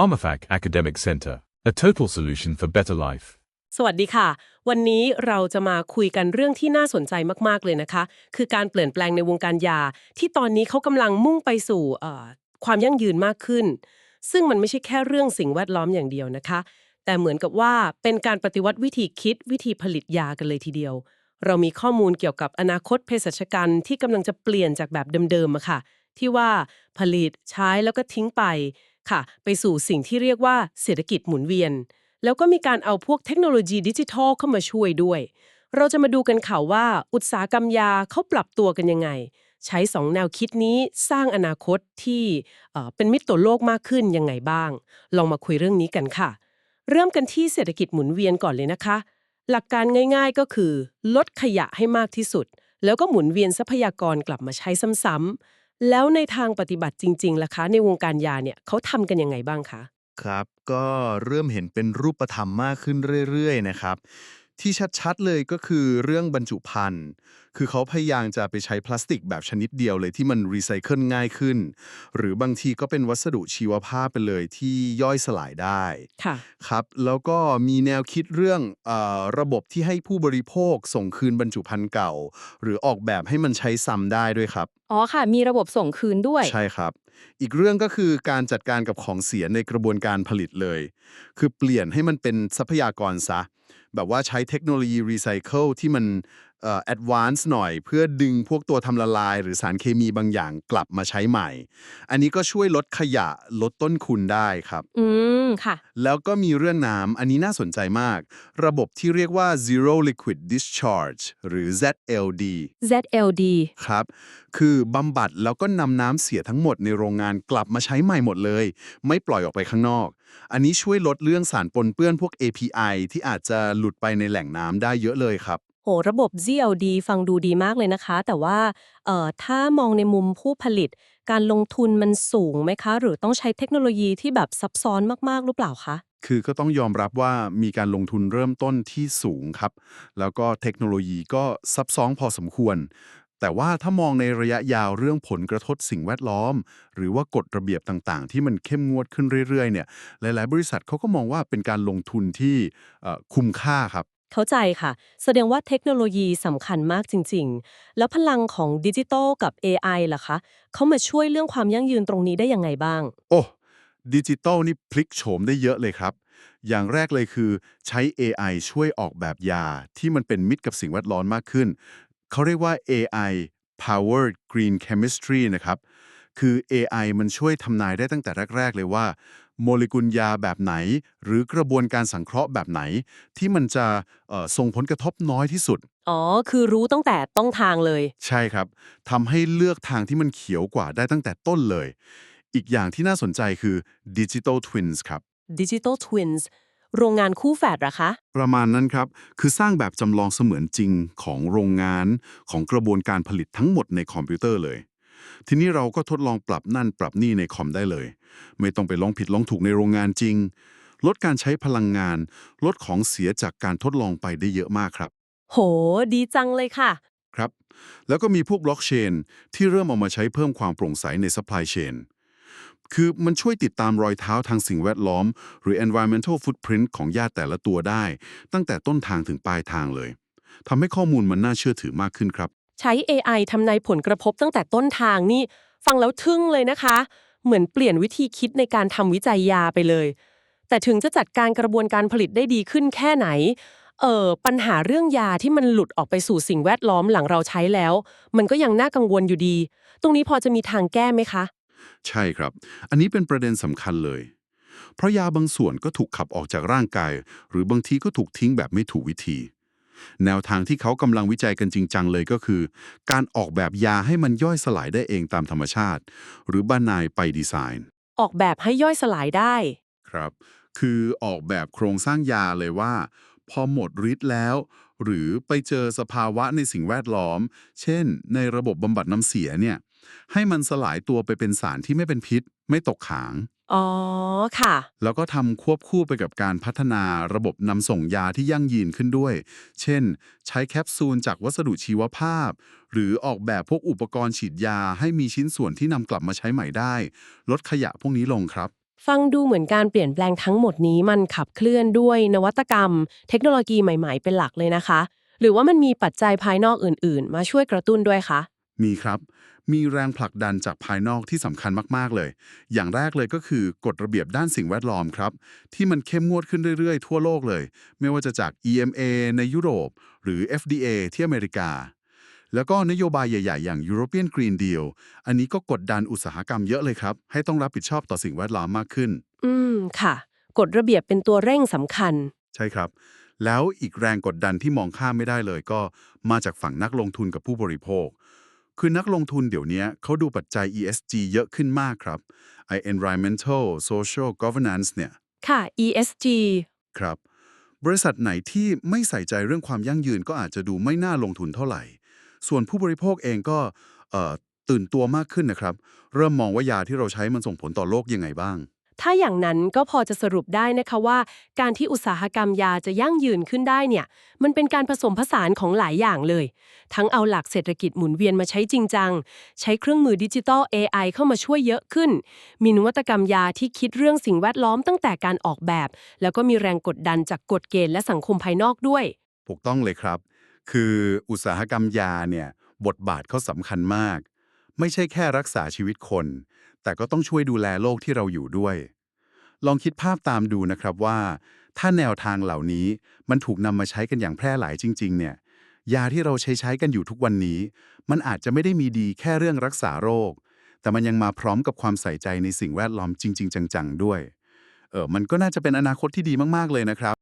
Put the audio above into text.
PharmaFac Academic Center, a total solution for better life. สวัสดีค่ะ วันนี้เราจะมาคุยกันเรื่องที่น่าสนใจมากๆเลยนะคะ คือการเปลี่ยนแปลงในวงการยา ที่ตอนนี้เขากำลังมุ่งไปสู่เอ่อความยั่งยืนมากขึ้น ซึ่งมันไม่ใช่แค่เรื่องสิ่งแวดล้อมอย่างเดียวนะคะ แต่เหมือนกับว่าเป็นการปฏิวัติวิธีคิดวิธีผลิตยากันเลยทีเดียว เรามีข้อมูลเกี่ยวกับอนาคตเภสัชกรรมที่กำลังจะเปลี่ยนจากแบบเดิมๆอะค่ะ ที่ว่าผลิตใช้แล้วก็ทิ้งไป ค่ะ ไปสู่สิ่งที่เรียกว่าเศรษฐกิจหมุนเวียน แล้วก็มีการเอาพวกเทคโนโลยีดิจิทัลเข้ามาช่วยด้วย เราจะมาดูกันค่ะว่า อุตสาหกรรมยาเขาปรับตัวกันยังไง ใช้สองแนวคิดนี้สร้างอนาคตที่เป็นมิตรต่อโลกมากขึ้นยังไงบ้าง ลองมาคุยเรื่องนี้กันค่ะ เริ่มกันที่เศรษฐกิจหมุนเวียนก่อนเลยนะคะ หลักการง่ายๆก็คือ ลดขยะให้มากที่สุด แล้วก็หมุนเวียนทรัพยากรกลับมาใช้ซ้ำๆ แล้วในทางปฏิบัติจริงๆล่ะคะ ในวงการยาเนี่ยเขาทำกันยังไงบ้างคะ ครับ ก็เริ่มเห็นเป็นรูปธรรมมากขึ้นเรื่อยๆนะครับ ที่ชัดๆเลยก็คือเรื่องบรรจุภัณฑ์ คือเขาพยายามจะไปใช้พลาสติกแบบชนิดเดียวเลยที่มันรีไซเคิลง่ายขึ้น หรือบางทีก็เป็นวัสดุชีวภาพไปเลยที่ย่อยสลายได้ค่ะครับ แล้วก็มีแนวคิดเรื่องเออระบบที่ให้ผู้บริโภคส่งคืนบรรจุภัณฑ์เก่า หรือออกแบบให้มันใช้ซ้ำได้ด้วยครับ อ๋อค่ะ มีระบบส่งคืนด้วย ใช่ครับ อีกเรื่องก็คือการจัดการกับของเสียในกระบวนการผลิตเลย คือเปลี่ยนให้มันเป็นทรัพยากรซะ แบบว่าใช้เทคโนโลยีรีไซเคิลที่มัน เอ่อ advance หน่อยเพื่อดึงพวกตัวทำละลาย หรือสารเคมีบางอย่างกลับมาใช้ใหม่ อันนี้ก็ช่วยลดขยะลดต้นทุนได้ครับ อืม ค่ะ แล้วก็มีเรื่องน้ำอันนี้น่าสนใจมาก ระบบที่เรียกว่า zero liquid discharge หรือ ZLD ZLD ครับ คือบำบัดแล้วก็นำน้ำเสียทั้งหมดในโรงงานกลับมาใช้ใหม่หมดเลย ไม่ปล่อยออกไปข้างนอก อันนี้ช่วยลดเรื่องสารปนเปื้อนพวก API ที่อาจจะหลุดไปในแหล่งน้ำได้เยอะเลยครับ โหระบบ ZLD ฟังดูดีมากเลยนะคะ แต่ว่าเอ่อถ้ามองในมุมผู้ผลิต การลงทุนมันสูงไหมคะ หรือต้องใช้เทคโนโลยีที่แบบซับซ้อนมากๆหรือเปล่าคะ คือก็ต้องยอมรับว่ามีการลงทุนเริ่มต้นที่สูงครับ แล้วก็เทคโนโลยีก็ซับซ้อนพอสมควร แต่ว่าถ้ามองในระยะยาวเรื่องผลกระทบสิ่งแวดล้อม หรือว่ากฎระเบียบต่างๆ ที่มันเข้มงวดขึ้นเรื่อยๆเนี่ยหลายๆ บริษัทเขาก็มองว่าเป็นการลงทุนที่เอ่อคุ้มค่าครับ เข้าใจค่ะ แสดงว่าเทคโนโลยีสำคัญมากจริง ๆ แล้วพลังของดิจิทัลกับ AI ล่ะคะเขามาช่วยเรื่องความยั่งยืนตรงนี้ได้ยังไงบ้าง โอ้ดิจิตอลนี่พลิกโฉมได้เยอะเลยครับ อย่างแรกเลยคือใช้ AI ช่วยออกแบบยาที่มันเป็นมิตรกับสิ่งแวดล้อมมากขึ้น เขาเรียกว่า AI powered green chemistry นะครับ คือ AI มันช่วยทำนายได้ตั้งแต่แรก ๆ เลยว่า โมเลกุลยาแบบไหน หรือกระบวนการสังเคราะห์แบบไหน ที่มันจะเอ่อส่งผลกระทบน้อยที่สุด อ๋อ คือรู้ตั้งแต่ต้องทางเลย ใช่ครับทำให้เลือกทางที่มันเขียวกว่าได้ตั้งแต่ต้นเลย อีกอย่างที่น่าสนใจคือ Digital Twins ครับ Digital Twins โรงงานคู่แฝดเหรอคะ ประมาณนั้นครับ คือสร้างแบบจำลองเสมือนจริงของโรงงานของกระบวนการผลิตทั้งหมดในคอมพิวเตอร์เลย ทีนี้เราก็ทดลองปรับนั่นปรับนี่ในคอมได้เลย ไม่ต้องไปลองผิดลองถูกในโรงงานจริง ลดการใช้พลังงาน ลดของเสียจากการทดลองไปได้เยอะมากครับ โห ดีจังเลยค่ะ ครับ แล้วก็มีพวกบล็อกเชนที่เริ่มเอามาใช้เพิ่มความโปร่งใสใน supply chain คือมันช่วยติดตามรอยเท้าทางสิ่งแวดล้อม หรือ environmental footprint ของยาแต่ละตัวได้ ตั้งแต่ต้นทางถึงปลายทางเลยทำให้ข้อมูลมันน่าเชื่อถือมากขึ้นครับ ใช้ AI ทำนายผลกระทบตั้งแต่ต้นทางนี่ ฟังแล้วทึ่งเลยนะคะ เหมือนเปลี่ยนวิธีคิดในการทำวิจัยยาไปเลย แต่ถึงจะจัดการกระบวนการผลิตได้ดีขึ้นแค่ไหนเออปัญหาเรื่องยาที่มันหลุดออกไปสู่สิ่งแวดล้อมหลังเราใช้แล้ว มันก็ยังน่ากังวลอยู่ดี ตรงนี้พอจะมีทางแก้ไหมคะ ใช่ครับ อันนี้เป็นประเด็นสำคัญเลย เพราะยาบางส่วนก็ถูกขับออกจากร่างกาย หรือบางทีก็ถูกทิ้งแบบไม่ถูกวิธี แนวทางที่เขากำลังวิจัยกันจริงจังเลยก็คือ การออกแบบยาให้มันย่อยสลายได้เองตามธรรมชาติ หรือบ้านนายไปดีไซน์ ออกแบบให้ย่อยสลายได้ ครับ คือออกแบบโครงสร้างยาเลยว่า พอหมดฤทธิ์แล้ว หรือไปเจอสภาวะในสิ่งแวดล้อม เช่น ในระบบบำบัดน้ำเสียเนี่ยให้มันสลายตัวไปเป็นสารที่ไม่เป็นพิษ ไม่ตกขาง อ๋อค่ะ แล้วก็ทำควบคู่ไปกับการพัฒนาระบบนำส่งยาที่ยั่งยืนขึ้นด้วย เช่น ใช้แคปซูลจากวัสดุชีวภาพ หรือออกแบบพวกอุปกรณ์ฉีดยาให้มีชิ้นส่วนที่นำกลับมาใช้ใหม่ได้ ลดขยะพวกนี้ลงครับ ฟังดูเหมือนการเปลี่ยนแปลงทั้งหมดนี้มันขับเคลื่อนด้วยนวัตกรรม เทคโนโลยีใหม่ๆเป็นหลักเลยนะคะ หรือว่ามันมีปัจจัยภายนอกอื่น ๆ มาช่วยกระตุ้นด้วยคะ มีครับ มีแรงผลักดันจากภายนอกที่สำคัญมากๆเลย อย่างแรกเลยก็คือกฎระเบียบด้านสิ่งแวดล้อมครับ ที่มันเข้มงวดขึ้นเรื่อยๆ ทั่วโลกเลย ไม่ว่าจะจาก EMA ในยุโรป หรือ FDA ที่อเมริกา แล้วก็นโยบายใหญ่ ๆ อย่าง European Green Deal อันนี้ก็กดดันอุตสาหกรรมเยอะเลยครับ ให้ต้องรับผิดชอบต่อสิ่งแวดล้อมมากขึ้น อืมค่ะ กฎระเบียบเป็นตัวเร่งสำคัญ ใช่ครับ แล้วอีกแรงกดดันที่มองข้ามไม่ได้เลยก็มาจากฝั่งนักลงทุนกับผู้บริโภค คือนักลงทุนเดี๋ยวนี้เขาดูปัจจัย ESG เยอะขึ้นมากครับไอ environmental social governance เนี่ยค่ะ ESG ครับ บริษัทไหนที่ไม่ใส่ใจเรื่องความยั่งยืนก็อาจจะดูไม่น่าลงทุนเท่าไหร่ ส่วนผู้บริโภคเองก็เอ่อตื่นตัวมากขึ้นนะครับ เริ่มมองว่ายาที่เราใช้มันส่งผลต่อโลกยังไงบ้าง ถ้าอย่างนั้นก็พอจะสรุปได้นะคะว่า การที่อุตสาหกรรมยาจะยั่งยืนขึ้นได้เนี่ย มันเป็นการผสมผสานของหลายอย่างเลย ทั้งเอาหลักเศรษฐกิจหมุนเวียนมาใช้จริงจัง ใช้เครื่องมือดิจิทัล AI เข้ามาช่วยเยอะขึ้น มีนวัตกรรมยาที่คิดเรื่องสิ่งแวดล้อมตั้งแต่การออกแบบ แล้วก็มีแรงกดดันจากกฎเกณฑ์และสังคมภายนอกด้วยถูกต้องเลยครับ คืออุตสาหกรรมยาเนี่ยบทบาทเขาสำคัญมาก ไม่ใช่แค่รักษาชีวิตคน แต่ก็ต้องช่วยดูแลโลกที่เราอยู่ด้วย ลองคิดภาพตามดูนะครับว่า ถ้าแนวทางเหล่านี้มันถูกนำมาใช้กันอย่างแพร่หลายจริง ๆ เนี่ย ยาที่เราใช้ใช้กันอยู่ทุกวันนี้ มันอาจจะไม่ได้มีดีแค่เรื่องรักษาโรค แต่มันยังมาพร้อมกับความใส่ใจในสิ่งแวดล้อมจริง ๆ จัง ๆ ด้วย เออมันก็น่าจะเป็นอนาคตที่ดีมากๆเลยนะครับ